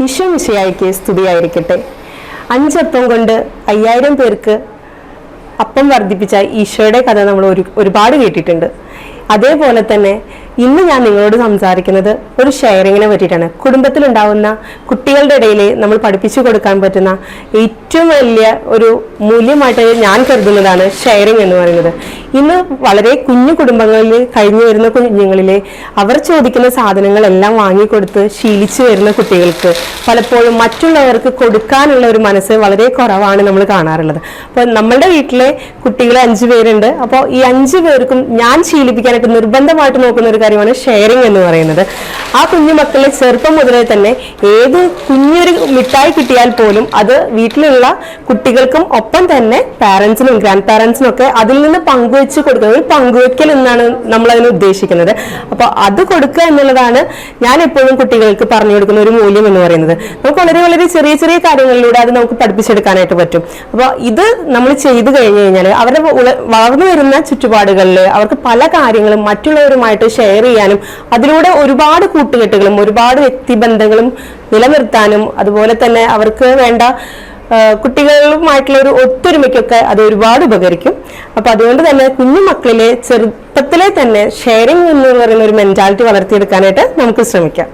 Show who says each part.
Speaker 1: ഈശോ മിശിയായിക്ക് സ്തുതിയായിരിക്കട്ടെ. അഞ്ചപ്പം കൊണ്ട് അയ്യായിരം പേർക്ക് അപ്പം വർദ്ധിപ്പിച്ച ഈശോയുടെ കഥ നമ്മൾ ഒരു ഒരുപാട് കേട്ടിട്ടുണ്ട്. അതേപോലെ തന്നെ ഇന്ന് ഞാൻ നിങ്ങളോട് സംസാരിക്കുന്നത് ഒരു ഷെയറിങ്ങിനെ പറ്റിയിട്ടാണ്. കുടുംബത്തിലുണ്ടാവുന്ന കുട്ടികളുടെ ഇടയിൽ നമ്മൾ പഠിപ്പിച്ചു കൊടുക്കാൻ പറ്റുന്ന ഏറ്റവും വലിയ ഒരു മൂല്യമായിട്ട് ഞാൻ കരുതുന്നതാണ് ഷെയറിങ് എന്ന് പറയുന്നത്. ഇന്ന് വളരെ കുഞ്ഞു കുടുംബങ്ങളിൽ കഴിഞ്ഞു വരുന്ന കുഞ്ഞുങ്ങളിലെ അവർ ചോദിക്കുന്ന സാധനങ്ങളെല്ലാം വാങ്ങിക്കൊടുത്ത് ശീലിച്ചു വരുന്ന കുട്ടികൾക്ക് പലപ്പോഴും മറ്റുള്ളവർക്ക് കൊടുക്കാനുള്ള ഒരു മനസ്സ് വളരെ കുറവാണ് നമ്മൾ കാണാറുള്ളത്. അപ്പോൾ നമ്മളുടെ വീട്ടിലെ കുട്ടികൾ അഞ്ചു പേരുണ്ട്. അപ്പോൾ ഈ അഞ്ചു പേർക്കും ഞാൻ ശീലിപ്പിക്കാനായിട്ട് നിർബന്ധമായിട്ട് നോക്കുന്ന ഒരു കാര്യമാണ് ഷെയറിംഗ് എന്ന് പറയുന്നത്. ആ കുഞ്ഞു മക്കളെ ചെറുപ്പം മുതലേ തന്നെ ഏത് കുഞ്ഞൊരു മിഠായി കിട്ടിയാൽ പോലും അത് വീട്ടിലുള്ള കുട്ടികൾക്കും ഒപ്പം തന്നെ പാരൻസിനും ഗ്രാൻഡ് പാരൻസിനും ഒക്കെ അതിൽ നിന്ന് പങ്കുവെച്ച് കൊടുക്കുന്നത് ഒരു പങ്കുവെക്കൽ എന്നാണ് നമ്മൾ അതിന് ഉദ്ദേശിക്കുന്നത്. അപ്പോൾ അത് കൊടുക്കുക എന്നുള്ളതാണ് ഞാൻ എപ്പോഴും കുട്ടികൾക്ക് പറഞ്ഞു കൊടുക്കുന്ന ഒരു മൂല്യം എന്ന് പറയുന്നത്. നമുക്ക് വളരെ വളരെ ചെറിയ ചെറിയ കാര്യങ്ങളിലൂടെ അത് നമുക്ക് പഠിപ്പിച്ചെടുക്കാനായിട്ട് പറ്റും. അപ്പോൾ ഇത് നമ്മൾ ചെയ്തു കഴിഞ്ഞു കഴിഞ്ഞാൽ അവരുടെ വളർന്നു വരുന്ന ചുറ്റുപാടുകളിൽ അവർക്ക് പല കാര്യങ്ങളും മറ്റുള്ളവരുമായിട്ട് ഷെയർ ചെയ്യാനും അതിലൂടെ ഒരുപാട് കൂട്ടുകെട്ടുകളും ഒരുപാട് വ്യക്തിബന്ധങ്ങളും നിലനിർത്താനും അതുപോലെ തന്നെ അവർക്ക് വേണ്ട കുട്ടികളുമായിട്ടുള്ള ഒരു ഒത്തൊരുമയ്ക്കൊക്കെ അത് ഒരുപാട് ഉപകരിക്കും. അപ്പൊ അതുകൊണ്ട് തന്നെ കുഞ്ഞു മക്കളിലെ ചെറുപ്പത്തിലെ തന്നെ ഷെയറിംഗ് എന്ന് പറയുന്ന ഒരു മെന്റാലിറ്റി വളർത്തിയെടുക്കാനായിട്ട് നമുക്ക് ശ്രമിക്കാം.